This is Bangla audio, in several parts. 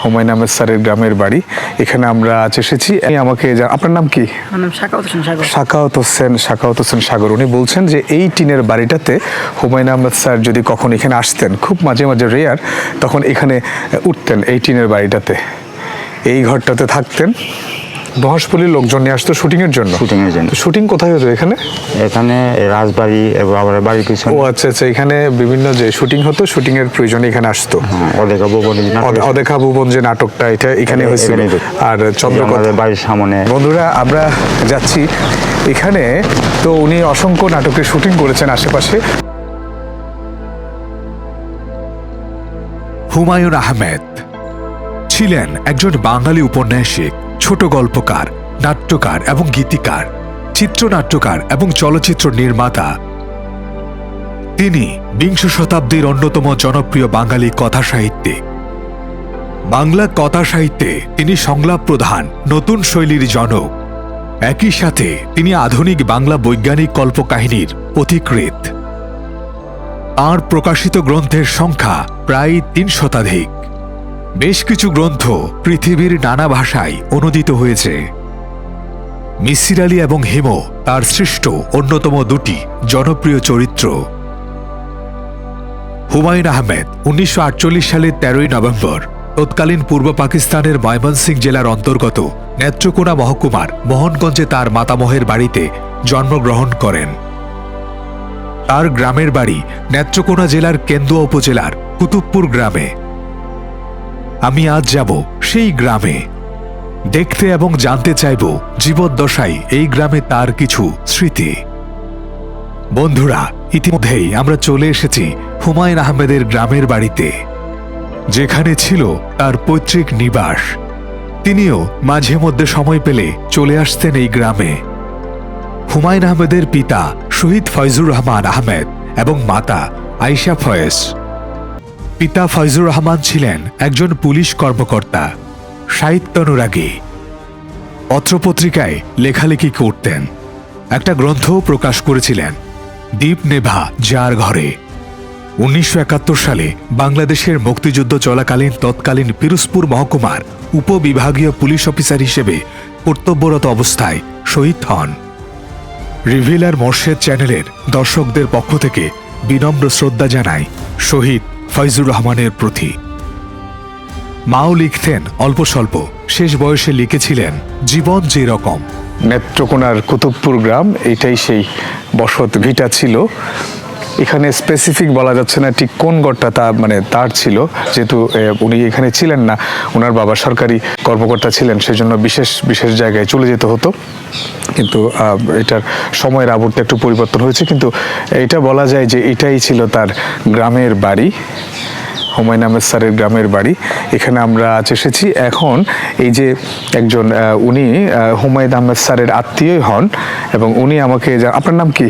হুমায়ুন আহমেদ স্যারের গ্রামের বাড়ি। এখানে আমরা আজ এসেছি। আমাকে আপনার নাম কি? আমার হোসেন শাকাওয়াত হোসেন সাগর। উনি বলছেন যে এই টিনের বাড়িটাতে হুমায়ুন আহমেদ স্যার যদি কখন এখানে আসতেন খুব মাঝে মাঝে রেয়ার তখন এখানে উঠতেন এই টিনের বাড়িটাতে। এই ঘরটাতে থাকতেন। মহাশপল্লীর লোকজন নিয়ে আসতো শুটিং এর জন্য? শুটিং এর জন্য শুটিং কোথায় হতো এখানে? এখানে রাজবাড়ি এবং আবার বাড়ির পিছনে। ও আচ্ছা আচ্ছা এখানে বিভিন্ন যে শুটিং হতো শুটিং এর প্রয়োজনে এখানে আসতো। হ্যাঁ, অদেখা ভবনে অদেখা ভুবন যে নাটকটা এটা এখানে হয়েছিল। আর চন্দ্রকথা বাড়ির সামনে। বন্ধুরা আমরা যাচ্ছি। এখানে তো উনি অসংখ্য নাটকের শুটিং করেছেন আশেপাশে। হুমায়ুন আহমেদ ছিলেন একজন বাঙালি উপন্যাসিক। ছোট গল্পকার, নাট্যকার এবং গীতিকার, চিত্রনাট্যকার এবং চলচ্চিত্র নির্মাতা। তিনি বিংশ শতাব্দীর অন্যতম জনপ্রিয় বাঙালি কথা সাহিত্যিক। বাংলা কথা সাহিত্যে তিনি সংলাপ প্রধান, নতুন শৈলীর জনক। একই সাথে তিনি আধুনিক বাংলা বৈজ্ঞানিক কল্পকাহিনীর পথিকৃত তাঁর প্রকাশিত গ্রন্থের সংখ্যা প্রায় তিন শতাধিক। বেশ কিছু গ্রন্থ পৃথিবীর নানা ভাষায় অনুদিত হয়েছে। মিসির আলী এবং হেম তার সৃষ্ট অন্যতম দুটি জনপ্রিয় চরিত্র। হুমায়ুন আহমেদ, উনিশশো আটচল্লিশ সালের তেরোই নভেম্বর, তৎকালীন পূর্ব পাকিস্তানের ময়মনসিং জেলার অন্তর্গত নেত্রকোনা মহকুমার মোহনগঞ্জে তার মাতামহের বাড়িতে জন্মগ্রহণ করেন। তার গ্রামের বাড়ি নেত্রকোনা জেলার কেন্দুয়া উপজেলার কুতুবপুর গ্রামে। আমি আজ যাব সেই গ্রামে। দেখতে এবং জানতে চাইব জীবদ্দশায় এই গ্রামে তার কিছু স্মৃতি। বন্ধুরা, ইতিমধ্যেই আমরা চলে এসেছি হুমায়ুন আহমেদের গ্রামের বাড়িতে, যেখানে ছিল তার পৈতৃক নিবাস। তিনিও মাঝে মধ্যে সময় পেলে চলে আসতেন এই গ্রামে। হুমায়ুন আহমেদের পিতা শহীদ ফয়জুর রহমান আহমেদ এবং মাতা আইশা ফয়েজ। পিতা ফয়জুর রহমান ছিলেন একজন পুলিশ কর্মকর্তা সাহিত্যানুরাগী পত্রপত্রিকায় লেখালেখি করতেন। একটা গ্রন্থও প্রকাশ করেছিলেন দ্বীপ নেভা, যার ঘরে। উনিশশো একাত্তর সালে বাংলাদেশের মুক্তিযুদ্ধ চলাকালীন তৎকালীন পিরুজপুর মহকুমার উপবিভাগীয় পুলিশ অফিসার হিসেবে কর্তব্যরত অবস্থায় শহীদ হন। রিভিলার মোর্শেদ চ্যানেলের দর্শকদের পক্ষ থেকে বিনম্র শ্রদ্ধা জানায় শহীদ ফয়জুর রহমানের প্রতি। মাও লিখতেন অল্প স্বল্প, শেষ বয়সে লিখেছিলেন, জীবন যে রকম। নেত্রকোনার কুতুবপুর গ্রাম, এটাই সেই বসত ভিটা ছিল। এখানে স্পেসিফিক বলা যাচ্ছে না ঠিক কোন গড়টা তা মানে তার ছিল। যেহেতু উনি এখানে ছিলেন না ওনার বাবা সরকারি কর্মকর্তা ছিলেন সেই জন্য বিশেষ বিশেষ জায়গায় চলে যেতে হতো। কিন্তু এটার সময়ের আবর্তে একটু পরিবর্তন হয়েছে। কিন্তু এটা বলা যায় যে এটাই ছিল তার গ্রামের বাড়ি। হুমায়ুন আহমেদ স্যারের গ্রামের বাড়ি। এখানে আমরা আজ এসেছি। এখন এই যে একজন উনি হুমায়ুন আহমেদ স্যারের আত্মীয়ই হন এবং উনি আমাকে আপনার নাম কি?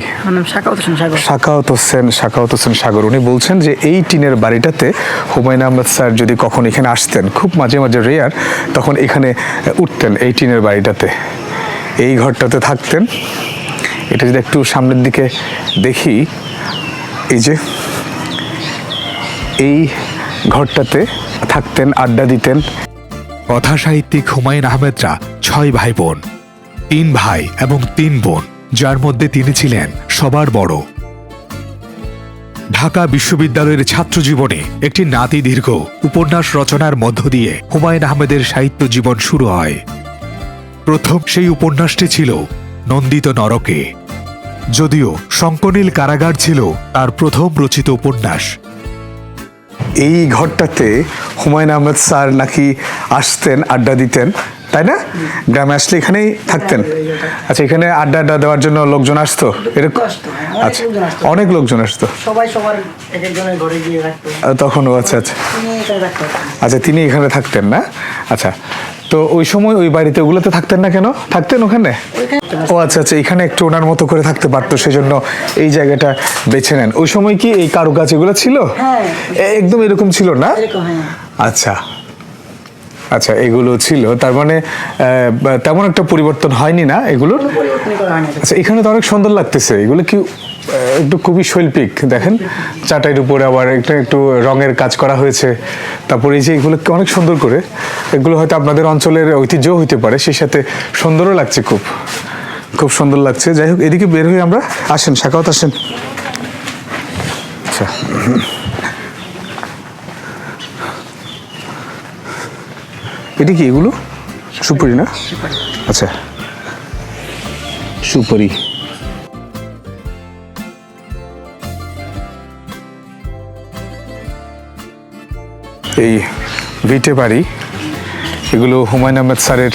শাখাওয়াত হোসেন সাগর। হোসেন সাগর। উনি বলছেন যে এই টিনের বাড়িটাতে হুমায়ুন আহমেদ স্যার যদি কখন এখানে আসতেন খুব মাঝে মাঝে রেয়ার তখন এখানে উঠতেন এই টিনের বাড়িটাতে। এই ঘরটাতে থাকতেন। এটা যদি একটু সামনের দিকে দেখি এই যে এই ঘরটাতে থাকতেন, আড্ডা দিতেন। কথা সাহিত্যিক হুমায়ুন আহমেদরা ছয় ভাই বোন তিন ভাই এবং তিন বোন, যার মধ্যে তিনি ছিলেন সবার বড়। ঢাকা বিশ্ববিদ্যালয়ের ছাত্র জীবনে একটি নাতি দীর্ঘ উপন্যাস রচনার মধ্য দিয়ে হুমায়ুন আহমেদের সাহিত্য জীবন শুরু হয়। প্রথম সেই উপন্যাসটি ছিল নন্দিত নরকে, যদিও শঙ্কনীল কারাগার ছিল তার প্রথম রচিত উপন্যাস। এই ঘরটাতে হুমায়ুন আহমেদ স্যার নাকি আসতেন আড্ডা দিতেন। তাই না? গ্রামে আসলে এখানেই থাকতেন। আচ্ছা এখানে আড্ডা আড্ডা দেওয়ার জন্য লোকজন আসতো? এরকম আচ্ছা অনেক লোকজন আসতো। সবাই সবার একজনের ঘরে গিয়ে রাখতো তখন ও আচ্ছা আচ্ছা। আচ্ছা তিনি এখানে থাকতেন না? আচ্ছা তো ওই সময় ওই বাড়িতে ওগুলোতে থাকতেন না কেন? থাকতেন ওখানে? ও আচ্ছা আচ্ছা এখানে একটু ওনার মতো করে থাকতে পারতো সেজন্য এই জায়গাটা বেছে নেন। ওই সময় কি এই কারুকাজ এগুলো ছিল? হ্যাঁ। একদম এরকম ছিল না? হ্যাঁ। আচ্ছা আচ্ছা এগুলো ছিল। তার মানে তেমন একটা পরিবর্তন হয়নি না এগুলোর? আচ্ছা এখানে তো অনেক সুন্দর লাগতেছে। এগুলো কি একটু খুবই শৈল্পিক দেখেন। চাটাইয়ের উপরে আবার একটা একটু রঙের কাজ করা হয়েছে। তারপরে এই যে এগুলো অনেক সুন্দর করে এগুলো হয়তো আপনাদের অঞ্চলের ঐতিহ্যও হইতে পারে সেই সাথে সুন্দরও লাগছে খুব। খুব সুন্দর লাগছে। যাই হোক এদিকে বের হয়ে আমরা আসেন শাখাওত আসেন। আচ্ছা। এটি কি এগুলো? সুপুরি না? আচ্ছা। সুপুরি। এই ভিটে বাড়ি এগুলো হুমায়ুন আহমেদ স্যারের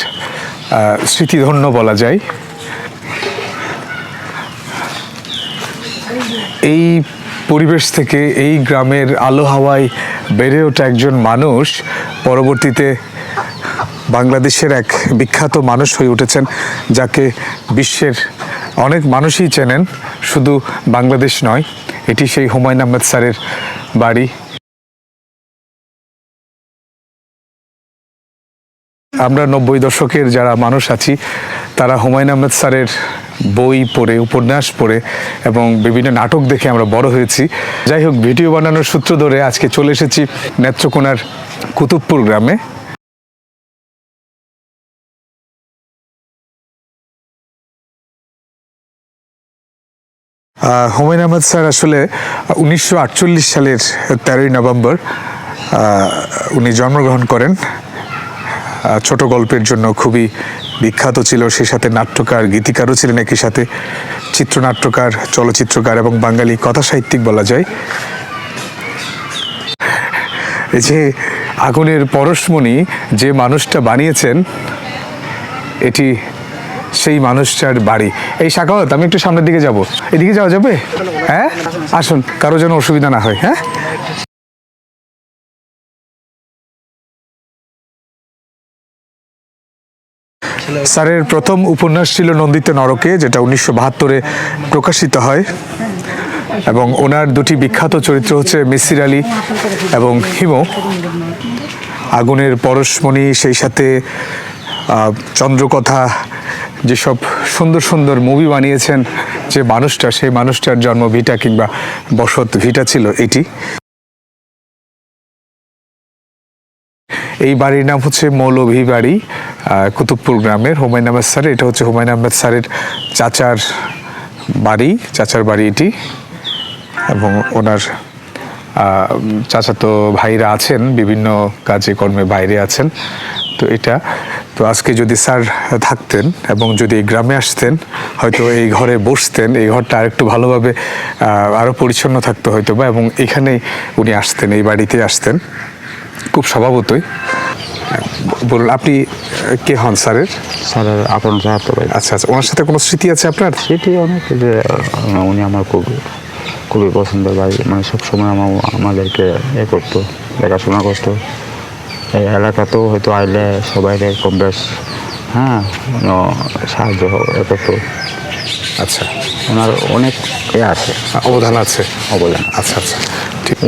স্মৃতিধন্য বলা যায়। এই পরিবেশ থেকে এই গ্রামের আলো হাওয়ায় বেড়ে ওঠা একজন মানুষ পরবর্তীতে বাংলাদেশের এক বিখ্যাত মানুষ হয়ে উঠেছেন, যাকে বিশ্বের অনেক মানুষই চেনেন, শুধু বাংলাদেশ নয়, এটি সেই হুমায়ুন আহমেদ স্যারের বাড়ি। আমরা নব্বই দশকের যারা মানুষ আছি, তারা হুমায়ুন আহমেদ স্যারের বই পড়ে, উপন্যাস পড়ে, এবং বিভিন্ন নাটক দেখে আমরা বড় হয়েছি। যাই হোক, ভিডিও বানানোর সূত্র ধরে আজকে চলে এসেছি নেত্রকোনার কুতুবপুর গ্রামে। আহ, হুমায়ুন আহমেদ স্যার আসলে উনিশশো আটচল্লিশ সালের তেরোই নভেম্বর উনি জন্মগ্রহণ করেন। ছোট গল্পের জন্য খুবই বিখ্যাত ছিল সেই সাথে নাট্যকার গীতিকারও ছিলেন একই সাথে। চিত্রনাট্যকার চলচ্চিত্রকার এবং বাঙালি কথা সাহিত্যিক বলা যায়। এই যে আগুনের পরশমণি যে মানুষটা বানিয়েছেন এটি সেই মানুষটার বাড়ি। এই শাখাওয়াত আমি একটু সামনের দিকে যাব। এদিকে যাওয়া যাবে? হ্যাঁ? আসুন, কারও যেন অসুবিধা না হয় হ্যাঁ? স্যারের প্রথম উপন্যাস ছিল নন্দিত নরকে, যেটা উনিশশো বাহাত্তরে প্রকাশিত হয়। এবং ওনার দুটি বিখ্যাত চরিত্র হচ্ছে মিসির আলী এবং হিমো। আগুনের পরশমণি সেই সাথে চন্দ্রকথা, যেসব সুন্দর সুন্দর মুভি বানিয়েছেন, যে মানুষটা, সেই মানুষটার জন্ম ভিটা কিংবা বসত ভিটা ছিল এটি। এই বাড়ির নাম হচ্ছে মৌলভী বাড়ি কুতুবপুর গ্রামের, হুমায়ুন আহমেদ স্যারের। এটা হচ্ছে হুমায়ুন আহমেদ স্যারের চাচার বাড়ি চাচার বাড়ি এটি। এবং ওনার চাচাতো ভাইরা আছেন, বিভিন্ন কাজে কর্মে বাইরে আছেন। তো এটা তো আজকে যদি স্যার থাকতেন এবং যদি এই গ্রামে আসতেন হয়তো এই ঘরে বসতেন এই ঘরটা আরেকটু ভালোভাবে আরও পরিচ্ছন্ন থাকতো হয়তো বা এবং এখানেই উনি আসতেন এই বাড়িতে আসতেন। খুব স্বভাবতই। বলুন আপনি কে হন স্যারের? স্যারের আপন চাহাতো ভাই আচ্ছা আচ্ছা ওনার সাথে কোনো স্মৃতি আছে আপনার? স্মৃতি অনেক যে উনি আমার খুব খুবই পছন্দের ভাই মানে সবসময় আমার আমাদেরকে এ করতো দেখাশোনা করতো। এই এলাকাতেও হয়তো আইলে সবাই কম বেশ হ্যাঁ সাহায্য হবে করতো আচ্ছা। ওনার অনেক এ আছে। অবদান আছে। অবদান আচ্ছা আচ্ছা।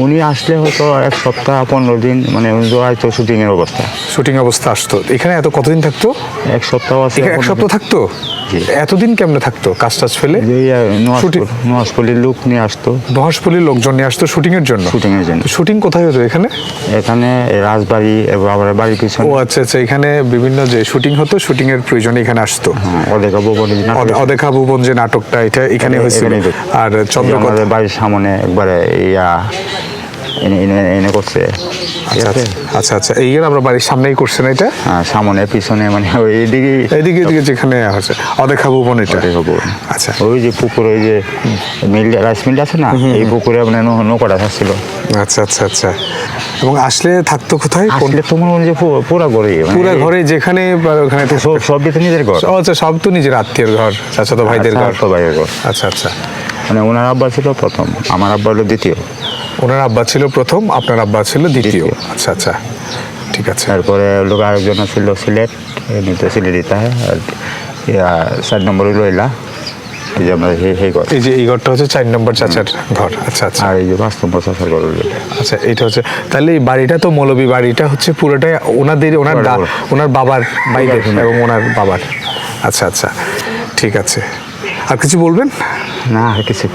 উনি আসলে হয়তো এক সপ্তাহ পনেরো দিন মানে হয়তো শুটিংয়ের অবস্থা। শুটিং অবস্থা আসতো। এখানে এত কতদিন থাকতো? এক সপ্তাহ আছে এক সপ্তাহ থাকতো? এতদিন কেমনে থাকতো কাজ টাজ ফেলে নোয়াজপল্লির লোক নিয়ে আসতো। মহাশপল্লির লোকজন নিয়ে আসতো শুটিং এর জন্য? শুটিংয়ের জন্য। শুটিং কোথায় হতো এখানে? এখানে রাজবাড়ি এবং বাড়ির পিছনে। ও আচ্ছা আচ্ছা এখানে বিভিন্ন যে শুটিং হতো শুটিং এর প্রয়োজনে এখানে আসতো। অদেখা ভবনে অদেখা ভুবন যে নাটকটা এটা এখানে হয়েছিল। আর আমাদের বাড়ির সামনে একবারে ইয়া এনে এনে এনে করছে। আচ্ছা আচ্ছা আচ্ছা আচ্ছা এই আমরা বাড়ির সামনেই করছেন এটা? হ্যাঁ, সামনে পিছনে মানে ওই এইদিকে এদিকে যেখানে হচ্ছে। অদেখা ভুবন এটা। আচ্ছা। ওই যে পুকুর ওই যে মিল রাইস মিল আছে না? এই পুকুরে নৌ- নৌকাটা থাকছিল আচ্ছা আচ্ছা আচ্ছা। এবং আসলে থাকতো কোথায়? আসলে তোমার যে পুরা ঘরে মানে পুরা ঘরে যেখানে ওখানে থাকতো। সব সবই তো নিজের ঘর। আচ্ছা সব তো নিজের আত্মীয়ের ঘর চাচাতো ভাইদের ঘর। চাচাতো ভাইয়ের ঘর। আচ্ছা আচ্ছা। মানে ওনার আব্বা ছিল প্রথম আমার আব্বা হলো দ্বিতীয়। ওনার আব্বা ছিল প্রথম আপনার আব্বা ছিল দ্বিতীয়। আচ্ছা আচ্ছা ঠিক আছে। তারপরে লোক আরেকজন ছিল সিলেট হয় আর ইয়া, চার নম্বর হইল এলা এই যে আমরা সেই সেই ঘর। এই যে এই ঘরটা হচ্ছে চার নম্বর চাচার ঘর। আচ্ছা আচ্ছা। আর এই যে পাঁচ নম্বর ঘর আচ্ছা এটা হচ্ছে তাহলে এই বাড়িটা তো মৌলবী বাড়িটা হচ্ছে পুরোটাই ওনাদের ওনার ওনার বাবার এবং ওনার বাবার। আচ্ছা আচ্ছা ঠিক আছে। আর কিছু বলবেন? না, আর কিছু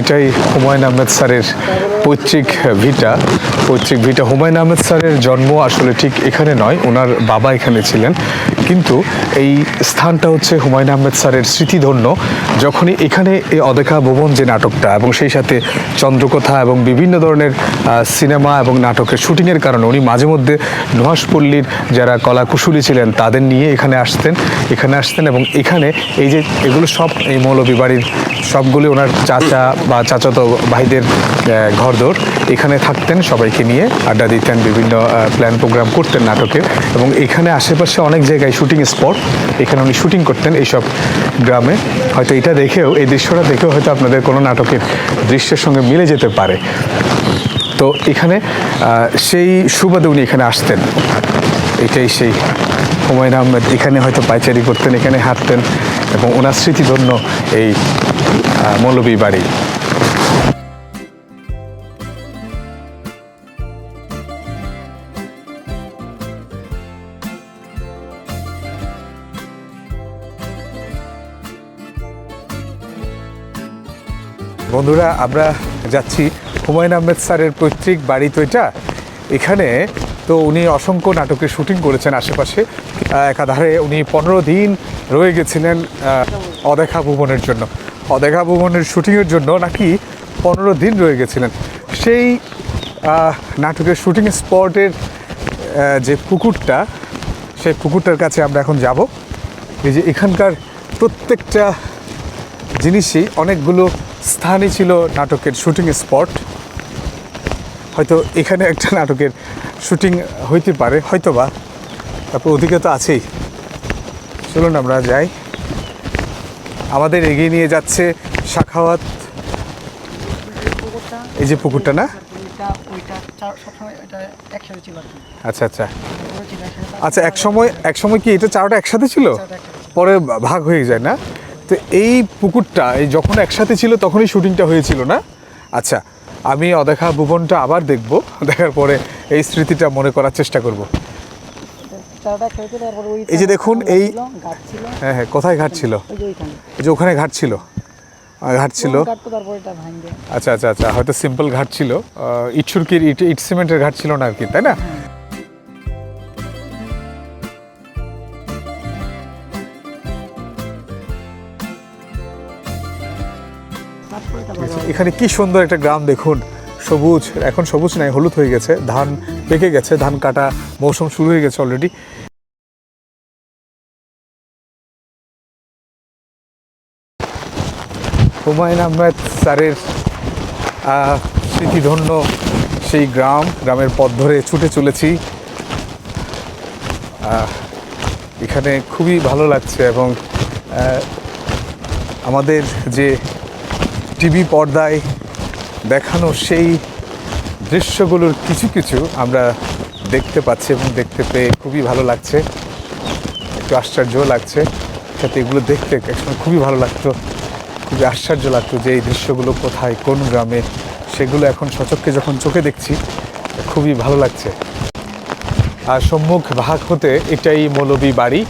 এটাই হুমায়ুন আহমেদ স্যারের পৈতৃক ভিটা। পৈতৃক ভিটা হুমায়ুন আহমেদ স্যারের জন্ম আসলে ঠিক এখানে নয়, ওনার বাবা এখানে ছিলেন। কিন্তু এই স্থানটা হচ্ছে হুমায়ুন আহমেদ স্যারের স্মৃতিধন্য। যখনই এখানে এই অদেখা ভুবন যে নাটকটা এবং সেই সাথে চন্দ্রকথা এবং বিভিন্ন ধরনের সিনেমা এবং নাটকের শুটিংয়ের কারণে উনি মাঝে মধ্যে নুহাসপল্লীর যারা কলাকুশলী ছিলেন তাদের নিয়ে এখানে আসতেন এখানে আসতেন এবং এখানে এই যে এগুলো সব এই মৌলবী বাড়ির সবগুলি ওনার চাচা বা চাচাতো ভাইদের ঘরদোর, এখানে থাকতেন, সবাইকে নিয়ে আড্ডা দিতেন, বিভিন্ন প্ল্যান প্রোগ্রাম করতেন নাটকের এবং এখানে আশেপাশে অনেক জায়গায় শুটিং স্পট এখানে উনি শুটিং করতেন এইসব গ্রামে। হয়তো এটা দেখেও, এই দৃশ্যটা দেখেও হয়তো আপনাদের কোনো নাটকের দৃশ্যের সঙ্গে মিলে যেতে পারে। তো এখানে সেই সুবাদে উনি এখানে আসতেন। এটাই সেই হুমায়ুন আহমেদ এখানে হয়তো পাইচারি করতেন, এখানে হাঁটতেন এবং ওনার স্মৃতিধন্য এই মৌলবী বাড়ি বন্ধুরা, আমরা যাচ্ছি হুমায়ুন আহমেদ স্যারের পৈতৃক বাড়ি তো এটা এখানে তো উনি অসংখ্য নাটকের শুটিং করেছেন আশেপাশে। একাধারে উনি পনেরো দিন রয়ে গেছিলেন অদেখা ভুবনের জন্য। অদেখা ভুবনের শুটিংয়ের জন্য নাকি পনেরো দিন রয়ে গেছিলেন। সেই নাটকের শুটিং স্পটের যে পুকুরটা, সেই পুকুরটার কাছে আমরা এখন যাব। এই যে এখানকার প্রত্যেকটা জিনিসই অনেকগুলো স্থানই ছিল নাটকের শুটিং স্পট। হয়তো এখানে একটা নাটকের শুটিং হইতে পারে হয়তো বা তারপর ওদিকে তো আছেই। চলুন আমরা যাই। আমাদের এগিয়ে নিয়ে যাচ্ছে শাখাওয়াত। এই যে পুকুরটা না? আচ্ছা আচ্ছা। আচ্ছা এক সময় এক সময় কি এটা চারটা একসাথে ছিল। পরে ভাগ হয়ে যায় না? তো এই পুকুরটা এই যখন একসাথে ছিল তখনই শুটিংটা হয়েছিল না? আচ্ছা আমি অদেখা ভুবনটা আবার দেখব দেখার পরে এই স্মৃতিটা মনে করার চেষ্টা করব। এই যে দেখুন, এই- হ্যাঁ হ্যাঁ কোথায় ঘাট ছিল? যে এই যে ওখানে ঘাট ছিল। ঘাট ছিল। আচ্ছা আচ্ছা আচ্ছা হয়তো সিম্পল ঘাট ছিল। ইট সুরকির ইট ইট সিমেন্টের ঘাট ছিল না আর কি তাই না? এখানে কি সুন্দর একটা গ্রাম দেখুন। সবুজ, এখন সবুজ নাই, হলুদ হয়ে গেছে, ধান পেকে গেছে, ধান কাটা মৌসুম শুরু হয়ে গেছে অলরেডি হুমায়ুন আহমেদ স্যারের স্মৃতিধন্য সেই গ্রাম, গ্রামের পথ ধরে ছুটে চলেছি। এখানে খুবই ভালো লাগছে এবং আমাদের যে টিভি পর্দায় দেখানো সেই দৃশ্যগুলোর কিছু কিছু আমরা দেখতে পাচ্ছি এবং দেখতে পেয়ে খুবই ভালো লাগছে। একটু আশ্চর্যও লাগছে। সাথে এগুলো দেখতে একসময় খুবই ভালো লাগতো। খুবই আশ্চর্য লাগতো যে এই দৃশ্যগুলো কোথায়, কোন গ্রামে, সেগুলো এখন সচক্ষে যখন চোখে দেখছি, খুবই ভালো লাগছে। আর সম্মুখ ভাগ হতে এটাই মৌলবী বাড়ি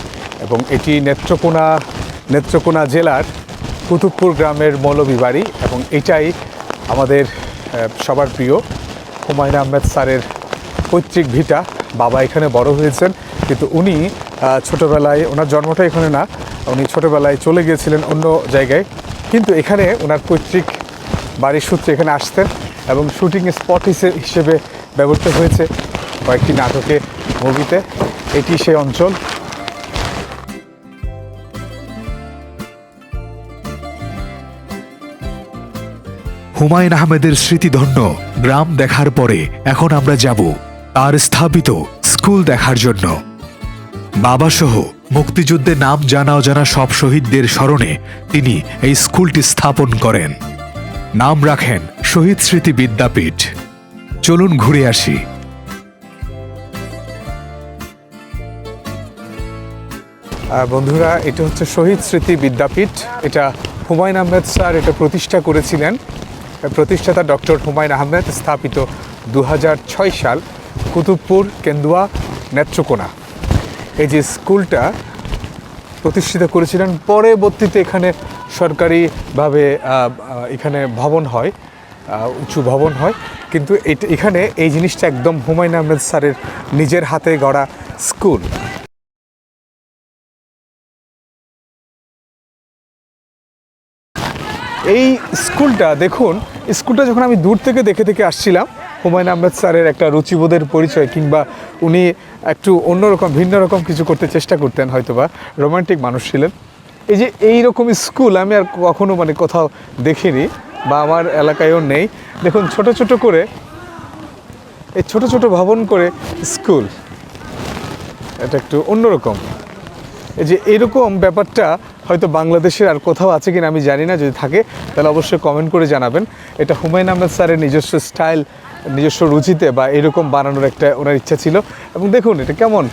এবং এটি নেত্রকোনা নেত্রকোনা জেলার কুতুবপুর গ্রামের মৌলবী বাড়ি এবং এটাই আমাদের সবার প্রিয় হুমায়ুন আহমেদ স্যারের পৈতৃক ভিটা। বাবা এখানে বড় হয়েছেন, কিন্তু উনি ছোটোবেলায়, ওনার জন্মটা এখানে না, উনি ছোটোবেলায় চলে গিয়েছিলেন অন্য জায়গায়। কিন্তু এখানে ওনার পৈতৃক বাড়ির সূত্রে এখানে আসতেন এবং শুটিং স্পট হিসেবে ব্যবহৃত হয়েছে কয়েকটি নাটকে, মুভিতে। এটি সেই অঞ্চল। হুমায়ুন আহমেদের স্মৃতিধন্য, গ্রাম দেখার পরে এখন আমরা যাব তার স্থাপিত স্কুল দেখার জন্য। বাবাসহ মুক্তিযুদ্ধে নাম জানা অজানা সব শহীদদের স্মরণে তিনি এই স্কুলটি স্থাপন করেন। নাম রাখেন শহীদ স্মৃতি বিদ্যাপীঠ। চলুন ঘুরে আসি। বন্ধুরা, এটা হচ্ছে শহীদ স্মৃতি বিদ্যাপীঠ। এটা হুমায়ুন আহমেদ স্যার এটা প্রতিষ্ঠা করেছিলেন। প্রতিষ্ঠাতা ডক্টর হুমায়ুন আহমেদ স্থাপিত দু হাজার ছয় সাল কুতুবপুর কেন্দুয়া নেত্রকোনা। এই যে স্কুলটা প্রতিষ্ঠিত করেছিলেন, পরবর্তীতে এখানে সরকারিভাবে এখানে ভবন হয় উঁচু ভবন হয়। কিন্তু এখানে এই জিনিসটা একদম হুমায়ুন আহমেদ স্যারের নিজের হাতে গড়া স্কুল। এই স্কুলটা, দেখুন, স্কুলটা যখন আমি দূর থেকে দেখে দেখে আসছিলাম, হুমায়ুন আহমেদ স্যারের একটা রুচিবোধের পরিচয় কিংবা উনি একটু অন্যরকম, ভিন্ন রকম কিছু করতে চেষ্টা করতেন হয়তোবা, রোমান্টিক মানুষ ছিলেন। এই যে এই রকম স্কুল আমি আর কখনো মানে কোথাও দেখিনি বা আমার এলাকায়ও নেই। দেখুন, ছোট ছোট করে, এই ছোট ছোট ভবন করে স্কুল, এটা একটু অন্যরকম। যে এরকম ব্যাপারটা হয়তো বাংলাদেশের আর কোথাও আছে কিনা আমি জানি না, যদি থাকে, তাহলে অবশ্যই কমেন্ট করে জানাবেন। এটা হুমায়ুন আহমেদ স্যারের নিজস্ব স্টাইল, নিজস্ব রুচিতে বা এরকম বানানোর একটা ওনার ইচ্ছা ছিল। এবং দেখুন, এটা কেমন?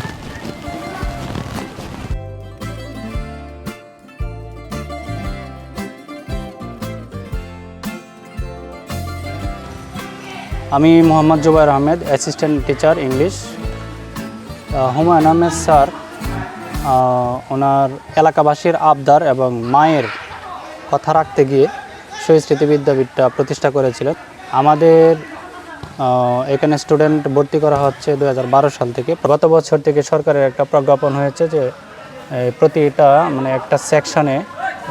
আমি Mohammad Zubair Ahmed assistant teacher English Humayun Ahmed sir ওনার এলাকাবাসীর আবদার এবং মায়ের কথা রাখতে গিয়ে শহীদ স্মৃতি বিদ্যাপীঠটা প্রতিষ্ঠা করেছিলেন আমাদের এখানে স্টুডেন্ট ভর্তি করা হচ্ছে দু হাজার বারো সাল থেকে। গত বছর থেকে সরকারের একটা প্রজ্ঞাপন হয়েছে যে প্রতিটা মানে একটা সেকশনে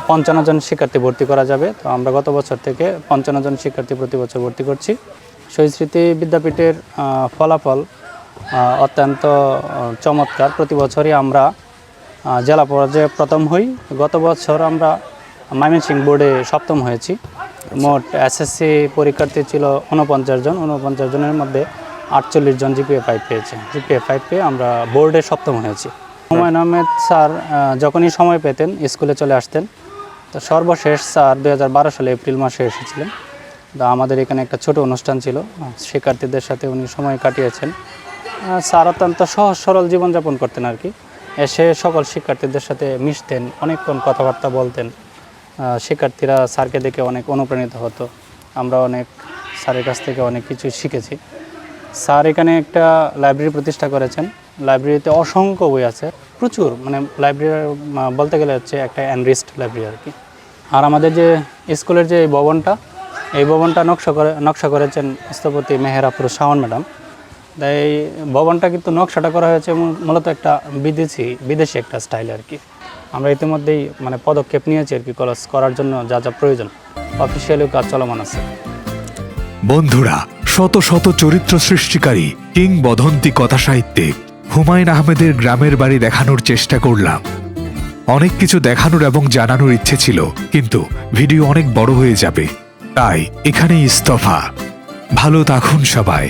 পঞ্চান্ন জন শিক্ষার্থী ভর্তি করা যাবে। তো আমরা গত বছর থেকে পঞ্চান্ন জন শিক্ষার্থী প্রতি বছর ভর্তি করছি। শহীদ স্মৃতি বিদ্যাপীঠের ফলাফল অত্যন্ত চমৎকার। প্রতি বছরই আমরা জেলা পর্যায়ে প্রথম হই। গত বছর আমরা ময়মনসিংহ বোর্ডে সপ্তম হয়েছি। মোট এসএসসি পরীক্ষার্থী ছিল উনপঞ্চাশ জন। উনপঞ্চাশ জনের মধ্যে আটচল্লিশ জন জিপিএ ফাইভ পেয়েছে। জিপিএ ফাইভ পেয়ে আমরা বোর্ডে সপ্তম হয়েছি। হুমায়ুন আহমেদ স্যার যখনই সময় পেতেন, স্কুলে চলে আসতেন, তো সর্বশেষ স্যার দু হাজার বারো সালে এপ্রিল মাসে এসেছিলেন। তো আমাদের এখানে একটা ছোট অনুষ্ঠান ছিল। শিক্ষার্থীদের সাথে উনি সময় কাটিয়েছেন। স্যার অত্যন্ত সহজ সরল জীবনযাপন করতেন আর কি। এসে সকল শিক্ষার্থীদের সাথে মিশতেন, অনেকক্ষণ কথাবার্তা বলতেন। শিক্ষার্থীরা স্যারকে দেখে অনেক অনুপ্রাণিত হতো। আমরা অনেক স্যারের কাছ থেকে অনেক কিছু শিখেছি। স্যার এখানে একটা লাইব্রেরি প্রতিষ্ঠা করেছেন। লাইব্রেরিতে অসংখ্য বই আছে। প্রচুর মানে লাইব্রেরি বলতে গেলে হচ্ছে একটা অ্যানরিস্ট লাইব্রেরি আর কি। আর আমাদের যে স্কুলের যে এই ভবনটা এই ভবনটা নকশা করে, নকশা করেছেন স্থপতি মেহেরাপুর শাওন ম্যাডাম। তাই ভবনটা কিন্তু নকশাটা করা হয়েছে মূ- মূলত একটা বিদেশি বিদেশি একটা স্টাইল আর কি। আমরা ইতিমধ্যেই মানে পদক্ষেপ নিয়েছি আর কি কলেজ করার জন্য যা যা প্রয়োজন। অফিসিয়ালিও কাজ চলমান আছে। বন্ধুরা, শত শত চরিত্র সৃষ্টিকারী কিংবদন্তি কথা সাহিত্যে হুমায়ুন আহমেদের গ্রামের বাড়ি দেখানোর চেষ্টা করলাম। অনেক কিছু দেখানোর এবং জানানোর ইচ্ছে ছিল, কিন্তু ভিডিও অনেক বড় হয়ে যাবে। তাই এখানেই ইস্তফা। ভালো থাকুন সবাই।